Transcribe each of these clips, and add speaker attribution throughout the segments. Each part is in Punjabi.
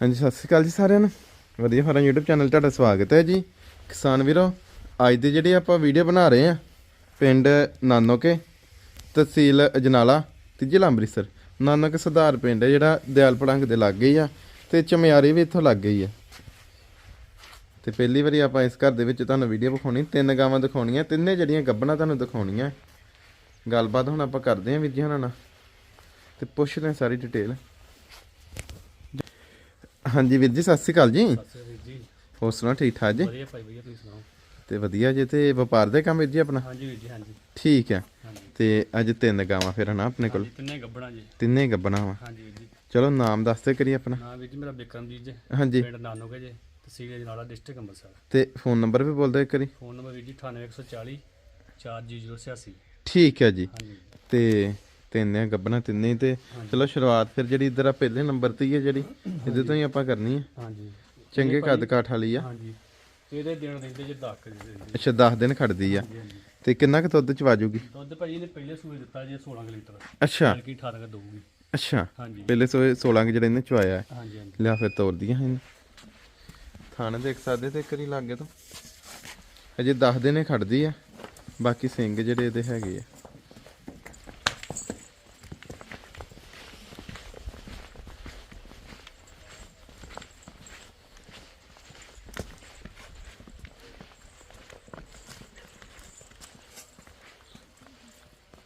Speaker 1: ਹਾਂਜੀ, ਸਤਿ ਸ਼੍ਰੀ ਅਕਾਲ ਜੀ ਸਾਰਿਆਂ ਨੂੰ। ਵਧੀਆ ਫਾਰਮ YouTube ਚੈਨਲ 'ਤੇ ਤੁਹਾਡਾ ਸਵਾਗਤ ਹੈ ਜੀ। ਕਿਸਾਨ ਵੀਰੋ, ਅੱਜ ਦੀ ਜਿਹੜੀ ਆਪਾਂ ਵੀਡੀਓ ਬਣਾ ਰਹੇ ਆ ਪਿੰਡ ਨਾਨੋਕੇ, ਤਹਿਸੀਲ ਅਜਨਾਲਾ ਤੇ ਜ਼ਿਲ੍ਹਾ ਅੰਮ੍ਰਿਤਸਰ। ਨਾਨਕ ਸੁਧਾਰ ਪਿੰਡ ਹੈ ਜਿਹੜਾ ਦਿਆਲ ਪੜੰਗ ਦੇ ਲਾਗੇ ਹੀ ਆ ਤੇ ਚਮਿਆਰੀ ਵੀ ਇੱਥੋਂ ਲੱਗੇ ਆ। ਤੇ ਪਹਿਲੀ ਵਾਰੀ ਆਪਾਂ ਇਸ ਘਰ ਦੇ ਵਿੱਚ ਤੁਹਾਨੂੰ ਵੀਡੀਓ ਵਿਖਾਉਣੀ, ਤਿੰਨ ਗਾਵਾਂ ਦਿਖਾਉਣੀਆਂ, ਤਿੰਨੇ ਜਿਹੜੀਆਂ ਗੱਬਣਾ ਤੁਹਾਨੂੰ ਦਿਖਾਉਣੀਆਂ। ਗੱਲਬਾਤ ਹੁਣ ਆਪਾਂ ਕਰਦੇ ਹਾਂ ਵੀਰ ਜੀ ਹੁਣਾਂ ਨਾਲ। ਤੇ ਪੁੱਛਦੇ ਹਾਂ ਸਾਰੀ ਡਿਟੇਲ ਹਾਂਜੀ ਵੀਰ ਜੀ ਸਤਿ ਸ਼੍ਰੀ ਅਕਾਲ ਜੀ।
Speaker 2: ਵੀਰ ਜੀ।
Speaker 1: ਹੋਰ ਸੁਣਾਓ ਠੀਕ ਠਾਕ ਜੀ?
Speaker 2: ਵਧੀਆ ਭਾਈ ਵਧੀਆ ਤੁਸੀਂ ਸੁਣਾਓ?
Speaker 1: ਤੇ ਵਧੀਆ ਜੀ ਤੇ ਵਪਾਰ ਦੇ ਕੰਮ ਵੀਰ ਜੀ ਆਪਣਾ?
Speaker 2: ਹਾਂਜੀ ਵੀਰ ਜੀ ਹਾਂਜੀ।
Speaker 1: ਠੀਕ ਹੈ। ਤੇ ਅੱਜ ਤਿੰਨ ਗਾਵਾਂ ਫਿਰ ਹਨਾ ਆਪਣੇ ਕੋਲ?
Speaker 2: ਤਿੰਨੇ ਗੱਬਣਾ ਜੀ।
Speaker 1: ਤਿੰਨੇ ਗੱਬਣਾ ਵਾ।
Speaker 2: ਹਾਂਜੀ ਵੀਰ ਜੀ।
Speaker 1: ਚਲੋ ਨਾਮ ਦੱਸਦੇ ਕਰੀ ਆਪਣਾ।
Speaker 2: ਨਾਮ ਵੀਰ ਜੀ ਮੇਰਾ ਬਿਕਰਮਜੀਤ ਜੀ।
Speaker 1: ਹਾਂਜੀ।
Speaker 2: ਪਿੰਡ ਨਾਨੋਕੇ ਜੀ ਤਹਿਸੀਲ ਜਨਾਲਾ ਡਿਸਟ੍ਰਿਕਟ ਅੰਮ੍ਰਿਤਸਰ।
Speaker 1: ਤੇ ਫੋਨ ਨੰਬਰ ਵੀ ਬੋਲ ਦਿਓ ਕਰੀ
Speaker 2: ਫੋਨ ਨੰਬਰ ਵੀਰ ਜੀ 98140 4086
Speaker 1: ਠੀਕ ਹੈ ਜੀ। ਤੇ ਤਿੰਨੇ ਗੱਬਣਾ ਤਿੰਨੇ ਤੇ ਚਲੋ ਸ਼ੁਰੂਆਤ ਫਿਰ ਜਿਹੜੀ ਇਧਰ ਆ ਪਹਿਲੇ ਨੰਬਰ ਤੇ ਹੀ ਹੈ ਜਿਹੜੀ ਇਹਦੇ ਤੋਂ ਹੀ ਆਪਾਂ ਕਰਨੀ ਹੈ
Speaker 2: ਹਾਂਜੀ।
Speaker 1: ਚੰਗੇ ਕੱਦ ਕਾਠ ਵਾਲੀ ਆ।
Speaker 2: ਹਾਂਜੀ। ਇਹਦੇ ਦਿਨ ਰਹਿੰਦੇ ਜੇ ਦਸ ਕੁ ਦਿਨ ਰਹਿੰਦੇ
Speaker 1: ਅੱਛਾ 10 ਦਿਨ ਖੜਦੀ ਆ। ਤੇ ਕਿੰਨਾ ਕੁ ਦੁੱਧ ਚ ਵਾਜੂਗੀ?
Speaker 2: ਦੁੱਧ ਭਾਈ ਇਹਨੇ ਪਹਿਲੇ ਸੂਏ ਦਿੱਤਾ ਜੇ 16 ਕੁ ਲੀਟਰ।
Speaker 1: ਅੱਛਾ।
Speaker 2: ਬਲਕਿ 18 ਕ ਦਊਗੀ।
Speaker 1: ਅੱਛਾ।
Speaker 2: ਹਾਂਜੀ।
Speaker 1: ਪਹਿਲੇ ਸੋ 16 ਕੁ ਜਿਹੜੇ ਇਹਨੇ ਚਵਾਇਆ
Speaker 2: ਹਾਂਜੀ ਹਾਂਜੀ।
Speaker 1: ਲਿਆ ਫਿਰ ਤੋਰਦੀਆਂ ਹਨ ਥਾਣੇ ਦੇਖ ਸਕਦੇ ਤੇ ਕਰੀ ਲਾਗੇ ਤੋਂ। ਅਜੇ 10 ਦਿਨੇ ਖੜਦੀ ਆ। ਬਾਕੀ ਸਿੰਘ ਜਿਹੜੇ ਇਹਦੇ ਹੈਗੇ ਆ।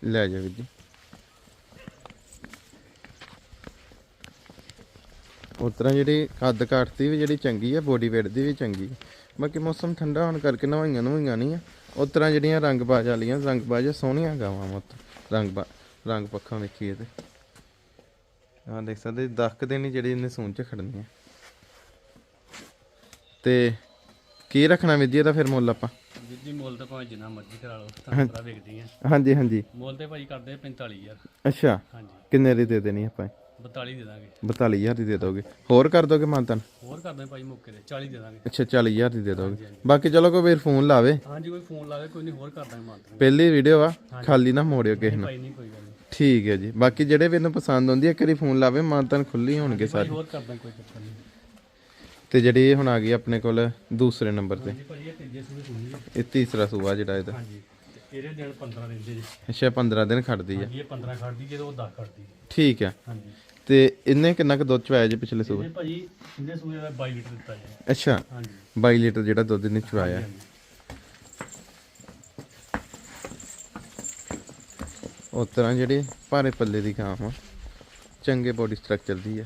Speaker 1: ਲੈ ਜਾ ਵੀਰ ਜੀ। ਉਸ ਜਿਹੜੀ ਕੱਦ ਕਾਠ ਦੀ ਵੀ ਜਿਹੜੀ ਚੰਗੀ ਆ ਬੋਡੀ ਵੇਟ ਦੀ ਵੀ ਚੰਗੀ। ਬਾਕੀ ਮੌਸਮ ਠੰਡਾ ਹੋਣ ਕਰਕੇ ਨਵਾਈਆਂ ਨਵਾਈਆਂ ਨਹੀਂ ਆ। ਉਸ ਤਰ੍ਹਾਂ ਜਿਹੜੀਆਂ ਰੰਗਬਾਜ ਵਾਲੀਆਂ ਰੰਗਬਾਜ ਸੋਹਣੀਆਂ ਗਾਵਾਂ ਮਤ। ਰੰਗ ਰੰਗ ਪੱਖਾਂ ਵੇਖੀਏ ਤੇ। ਆਹ ਦੇਖ ਸਕਦੇ 10 ਦਿਨ ਹੀ ਜਿਹੜੀ ਇਹਨੇ ਸੂਣ ਚ ਖੜਨੀ ਆ ਤੇ ਕੀ ਰੱਖਣਾ ਵੀਰ ਜੀ ਇਹਦਾ ਫਿਰ ਮੁੱਲ ਆਪਾਂ?
Speaker 2: ਵੀਰ ਜੀ ਮੁੱਲ ਤਾਂ ਭਾਵੇਂ ਜਿੰਨਾ ਮਰਜ਼ੀ ਕਰਾ ਲਓ ਤੁਹਾਨੂੰ ਪਤਾ ਵੇਖਦੀ ਆ।
Speaker 1: ਹਾਂਜੀ ਹਾਂਜੀ।
Speaker 2: ਮੁੱਲ ਤੇ ਭਾਈ ਕਰਦੇ 45000
Speaker 1: ਅੱਛਾ।
Speaker 2: ਹਾਂਜੀ।
Speaker 1: ਕਿੰਨੇ ਦੀ ਦੇ ਦੇਣੀ ਆਪਾਂ?
Speaker 2: 42 ਦੇ ਦਾਂਗੇ।
Speaker 1: 42000 ਦੀ ਦੇ ਦੋਗੇ। ਹੋਰ ਕਰ ਦੋਗੇ ਮਾਨਤਨ?
Speaker 2: ਹੋਰ ਕਰਦੇ ਭਾਈ ਮੌਕੇ ਤੇ 40 ਦੇ ਦਾਂਗੇ।
Speaker 1: ਅੱਛਾ 40000 ਦੀ ਦੇ ਦੋਗੇ। ਬਾਕੀ ਚਲੋ ਕੋਈ ਵੀਰ ਫੋਨ ਲਾਵੇ।
Speaker 2: ਹਾਂਜੀ ਕੋਈ ਫੋਨ ਲਾਵੇ ਕੋਈ ਨਹੀਂ ਹੋਰ ਕਰ ਦਾਂਗੇ ਮਾਤਰਾ
Speaker 1: ਪਹਿਲੀ ਵੀਡੀਓ ਆ ਖਾਲੀ ਨਾ ਮੋੜਿਓ ਕਿਸੇ ਨੂੰ।
Speaker 2: ਭਾਈ ਨਹੀਂ ਕੋਈ ਗੱਲ
Speaker 1: ਠੀਕ ਹੈ ਜੀ। ਬਾਕੀ ਜਿਹੜੇ ਵੀਰ ਨੂੰ ਪਸੰਦ ਆਉਂਦੀ ਹੈ ਇੱਕ ਵਾਰੀ ਫੋਨ ਲਾਵੇ ਮਾਨਤਨ ਖੁੱਲੀ ਹੋਣਗੇ ਸਾਰੇ।
Speaker 2: ਹੋਰ ਕਰ ਦਾਂਗੇ ਕੋਈ ਚੱਕਰ ਨਹੀਂ।
Speaker 1: ਤੇ ਜਿਹੜੀ ਇਹ ਹੁਣ ਆ ਗਈ ਆਪਣੇ ਕੋਲ ਦੂਸਰੇ ਨੰਬਰ ਤੇ।
Speaker 2: ਇਹ ਤੀਜੇ ਸੂਏ ਸੁਣੀ ਜੀ
Speaker 1: ਇਹ ਤੀਸਰਾ ਸੂਆ ਜਿਹੜਾ ਇਹਦਾ।
Speaker 2: ਹਾਂਜੀ ਤੇ ਇਹਦੇ ਦਿਨ 15 ਦਿੰਦੇ ਜੀ
Speaker 1: ਅੱਛਾ 15 ਦਿਨ ਖੜਦੀ ਆ।
Speaker 2: ਹਾਂਜੀ ਇਹ 15 ਖੜਦੀ ਜੇ ਤੇ ਉਹ 10 ਖੜਦੀ
Speaker 1: ਠੀਕ ਹੈ
Speaker 2: ਹਾਂਜੀ।
Speaker 1: ਤੇ ਇਹਨੇ ਕਿੰਨਾ ਕੁ ਦੁੱਧ ਚਵਾਇਆ ਜੀ ਪਿਛਲੇ ਸੂਏ
Speaker 2: ਇਹ ਭਾਈ ਇਹਦੇ ਸੂਏ ਦਾ 22 ਲੀਟਰ ਦਿੱਤਾ ਜੀ।
Speaker 1: ਅੱਛਾ।
Speaker 2: ਹਾਂਜੀ।
Speaker 1: 22 ਲੀਟਰ ਜਿਹੜਾ ਦੁੱਧ ਇਹਨੇ ਚਵਾਇਆ
Speaker 2: ਹਾਂਜੀ।
Speaker 1: ਉਸ ਤਰ੍ਹਾਂ ਜਿਹੜੇ ਭਾਰੇ ਪੱਲੇ ਦੀ ਗਾਂ ਆ ਚੰਗੇ ਬੋਡੀ ਸਟਰਕਚਰ ਦੀ ਆ।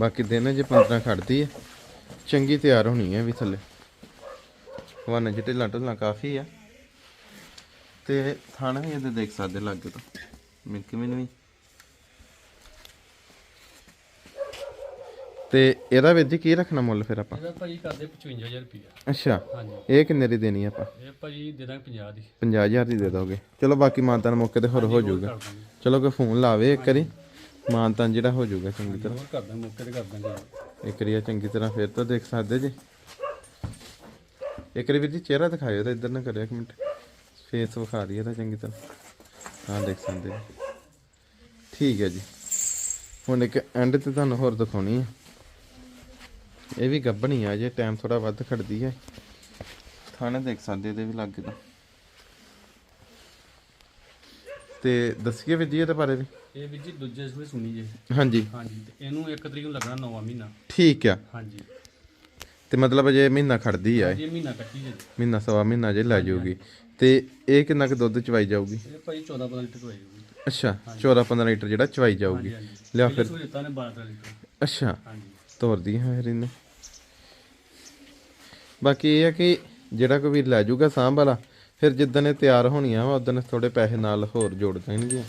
Speaker 1: ਬਾਕੀ ਦਿਨ ਜੇ 15 ਖੜਦੀ ਹੈ ਚੰਗੀ ਤਿਆਰ ਹੋਣੀ ਹੈ ਵੀ ਥੱਲੇ। ਵਨ ਜਿਹੜੇ ਢਿੱਲਾਂ ਕਾਫੀ ਆ। ਤੇ ਥਾਣਾ ਵੀ ਇਹਦੇ ਦੇਖ ਸਕਦੇ ਲੱਗੇ ਤੋਂ। ਮਿਲਕ ਮੈਨੂੰ ਵੀ। ਤੇ ਇਹਦਾ ਵਿੱਚ ਕੀ ਰੱਖਣਾ ਮੁੱਲ ਫਿਰ ਆਪਾਂ?
Speaker 2: ਇਹਦਾ ਭਾਈ ਕਰਦੇ 55000 ਰੁਪਇਆ
Speaker 1: ਅੱਛਾ
Speaker 2: ਹਾਂਜੀ।
Speaker 1: ਇਹ ਕਿੰਨੇ ਦੀ ਦੇਣੀ ਆਪਾਂ?
Speaker 2: ਇਹ ਭਾਈ ਦੇ ਦਾਂਗੇ 50 ਦੀ।
Speaker 1: 50000 ਦੀ ਦੇ ਦੋਗੇ। ਚਲੋ ਬਾਕੀ ਮਾਨਤਾਨ ਮੌਕੇ ਤੇ ਹੋਰ ਹੋ ਜਾਊਗਾ। ਚਲੋ ਕੋਈ ਫੋਨ ਲਾਵੇ ਇੱਕ ਵਾਰੀ। ਮਾਨਤਾਨ ਜਿਹੜਾ ਹੋ ਜਾਊਗਾ ਚੰਗੀ ਤਰ੍ਹਾਂ।
Speaker 2: ਹੋਰ ਕਰ ਦਾਂਗੇ ਮੌਕੇ ਤੇ ਕਰ ਦਾਂਗੇ
Speaker 1: ਇੱਕ ਇਹ ਚੰਗੀ ਤਰ੍ਹਾਂ ਫਿਰ ਤਾਂ ਦੇਖ ਸਕਦੇ ਜੀ। ਇੱਕ ਵਾਰੀ ਵੀਰ ਜੀ ਚਿਹਰਾ ਦਿਖਾਇਓ ਤਾਂ ਇੱਧਰ ਨਾ ਕਰਿਓ ਇੱਕ ਮਿੰਟ। ਫੇਸ ਵਿਖਾ ਦਈਏ ਤਾਂ ਚੰਗੀ ਤਰ੍ਹਾਂ। ਹਾਂ ਦੇਖ ਸਕਦੇ ਜੀ। ਠੀਕ ਹੈ ਜੀ। ਹੁਣ ਇੱਕ ਐਂਡ ਤੇ ਤੁਹਾਨੂੰ ਹੋਰ ਦਿਖਾਉਣੀ ਹੈ ਇਹ ਵੀ ਗੱਭਣੀ ਆ ਜੇ ਟਾਈਮ ਥੋੜਾ ਵੱਧ ਖੜਦੀ ਹੈ ਥਾਣੇ ਦੇਖ ਸਕਦੇ ਇਹਦੇ ਵੀ ਲੱਗੇ ਤਾਂ। ਤੇ ਦੱਸੀਏ ਵੀਰ ਜੀ ਇਹਦੇ ਬਾਰੇ ਵੀ।
Speaker 2: ਇਹ ਵੀ ਜੀ ਦੂਜੇ ਸੂਏ ਸੁਣੀ ਜੇ।
Speaker 1: ਹਾਂਜੀ।
Speaker 2: ਹਾਂਜੀ ਤੇ ਇਹਨੂੰ 1 ਤਰੀਕ ਨੂੰ ਲੱਗਣਾ ਨੌਵਾਂ ਮਹੀਨਾ।
Speaker 1: ਠੀਕ ਆ।
Speaker 2: ਹਾਂਜੀ।
Speaker 1: ਤੇ ਮਤਲਬ ਜੇ ਮਹੀਨਾ ਖੜਦੀ ਆ ਇਹ,
Speaker 2: ਇਹ ਮਹੀਨਾ ਕੱਟੀ ਜੇ।
Speaker 1: ਮਹੀਨਾ ਸਵਾ ਮਹੀਨਾ ਜੇ ਲੈ ਜਾਊਗੀ। ਤੇ ਇਹ ਕਿੰਨਾ ਕੁ ਦੁੱਧ ਚਵਾਈ ਜਾਊਗੀ?
Speaker 2: ਇਹ ਭਾਈ 14 15 ਲੀਟਰ ਹੋਏਗੀ
Speaker 1: ਅੱਛਾ 14 15 ਲੀਟਰ ਜਿਹੜਾ ਚਵਾਈ ਜਾਊਗੀ।
Speaker 2: ਹਾਂਜੀ।
Speaker 1: ਲਿਆ ਫਿਰ।
Speaker 2: ਸੂਏ ਦਿੱਤਾ ਨੇ 12 ਲੀਟਰ।
Speaker 1: ਅੱਛਾ।
Speaker 2: ਹਾਂਜੀ।
Speaker 1: ਤੋਰਦੀ ਹੈ ਫਿਰ ਇਹਨੇ। ਬਾਕੀ ਇਹ ਹੈ ਕਿ ਜਿਹੜਾ ਕੋਈ ਵੀ ਲੈ ਜਾਊਗਾ ਸਾਂਭ ਵਾਲਾ ਫਿਰ ਜਿੱਦਣ ਇਹ ਤਿਆਰ ਹੋਣੀਆਂ ਵਾ ਉਦੋਂ ਥੋੜੇ ਪੈਸੇ ਨਾਲ ਹੋਰ ਜੋੜ ਦੇਣਗੇ।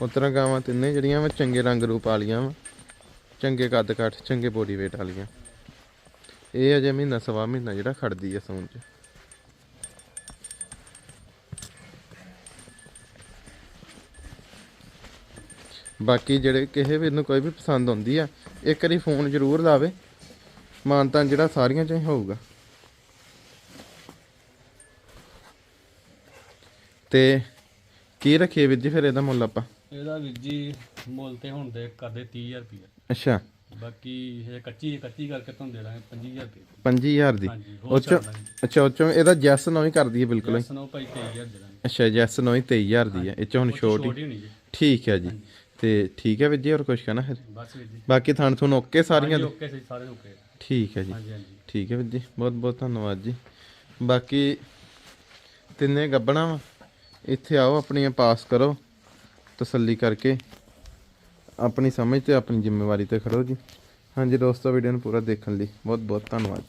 Speaker 1: ਉਤਰਾ ਗਾਵਾਂ ਤਿੰਨੇ ਜਿਹੜੀਆਂ ਵਾ, ਚੰਗੇ ਰੰਗ ਰੂਪ ਵਾਲੀਆਂ ਵਾ। ਚੰਗੇ ਕੱਦ ਕੱਠ, ਚੰਗੇ ਬੋਡੀ weight ਵਾਲੀਆਂ। ਇਹ ਅਜੇ ਮਹੀਨਾ, ਸਵਾ ਮਹੀਨਾ ਜਿਹੜਾ ਖੜਦੀ ਆ ਸੌਣ ਚ। ਬਾਕੀ ਜਿਹੜੇ ਕਿਸੇ ਵੀ ਨੂੰ ਕੋਈ ਵੀ ਪਸੰਦ ਆਉਂਦੀ ਆ, ਇੱਕ ਵਾਰੀ ਫੋਨ ਜ਼ਰੂਰ ਲਾਵੇ। ਮਾਨਤਾਂ ਜਿਹੜਾ ਸਾਰੀਆਂ ਚ ਹੋਊਗਾ। ਤੇ ਕੀ ਰੱਖੀਏ ਵੀਰ ਜੀ ਫਿਰ ਇਹਦਾ ਮੁੱਲ ਆਪਾਂ?
Speaker 2: ਇਹਦਾ ਵੀਰ ਜੀ ਮੁੱਲ ਤੇ ਹੁਣ ਦੇ ਕਰਦੇ 30000 ਰੁਪਏ
Speaker 1: ਅੱਛਾ।
Speaker 2: ਬਾਕੀ ਇਹ ਕੱਚੀ ਕੱਚੀ ਕਰਕੇ ਤੁਹਾਨੂੰ ਦੇ ਦਾਂਗੇ 25000 ਰੁਪਏ
Speaker 1: 25000 ਦੀ?
Speaker 2: ਹਾਂਜੀ
Speaker 1: ਉਹ
Speaker 2: ਹੋਰ ਦਾਂਗੇ
Speaker 1: ਅੱਛਾ ਉਹ ਚੋਂ ਇਹਦਾ ਜੈਸ ਨੋ ਹੀ ਕਰ ਦਈਏ ਬਿਲਕੁਲ। ਹੀ
Speaker 2: ਸੁਣੋ ਭਾਈ 23000 ਦੇ ਦਾਂਗੇ।
Speaker 1: ਅੱਛਾ ਜੈਸ ਨੋ ਹੀ 23000 ਦੀ ਹੈ। ਇਹ ਚ ਹੁਣ ਛੋਟ ਹੀ
Speaker 2: ਛੋਟੀ ਹੋਣੀ ਜੀ।
Speaker 1: ਠੀਕ ਹੈ ਜੀ। ਤੇ ਠੀਕ ਹੈ ਵੀਰ ਜੀ ਹੋਰ ਕੁਝ ਕਹਿਣਾ ਫਿਰ
Speaker 2: ਬਸ ਵੀਰ ਜੀ।
Speaker 1: ਬਾਕੀ ਥਾਣ ਤੁਹਾਨੂੰ ਓਕੇ ਸਾਰੀਆਂ ਦੇ?
Speaker 2: ਓਕੇ ਸੀ ਸਾਰੇ ਓਕੇ।
Speaker 1: ਠੀਕ ਹੈ ਜੀ।
Speaker 2: ਹਾਂਜੀ ਹਾਂਜੀ।
Speaker 1: ਠੀਕ ਹੈ ਵੀਰ ਜੀ ਬਹੁਤ ਬਹੁਤ ਧੰਨਵਾਦ ਜੀ। ਬਾਕੀ ਤਿੰਨੇ ਗੱਬਣਾ ਵਾ। ਇੱਥੇ ਆਓ ਆਪਣੀਆਂ ਪਾਸ ਕਰੋ। ਤਸੱਲੀ ਕਰਕੇ ਆਪਣੀ ਸਮਝ ਤੇ ਆਪਣੀ ਜ਼ਿੰਮੇਵਾਰੀ ਤੇ ਖੜੋ ਜੀ। ਹਾਂਜੀ ਦੋਸਤੋ ਵੀਡੀਓ ਨੂੰ ਪੂਰਾ ਦੇਖਣ ਲਈ ਬਹੁਤ ਬਹੁਤ ਧੰਨਵਾਦ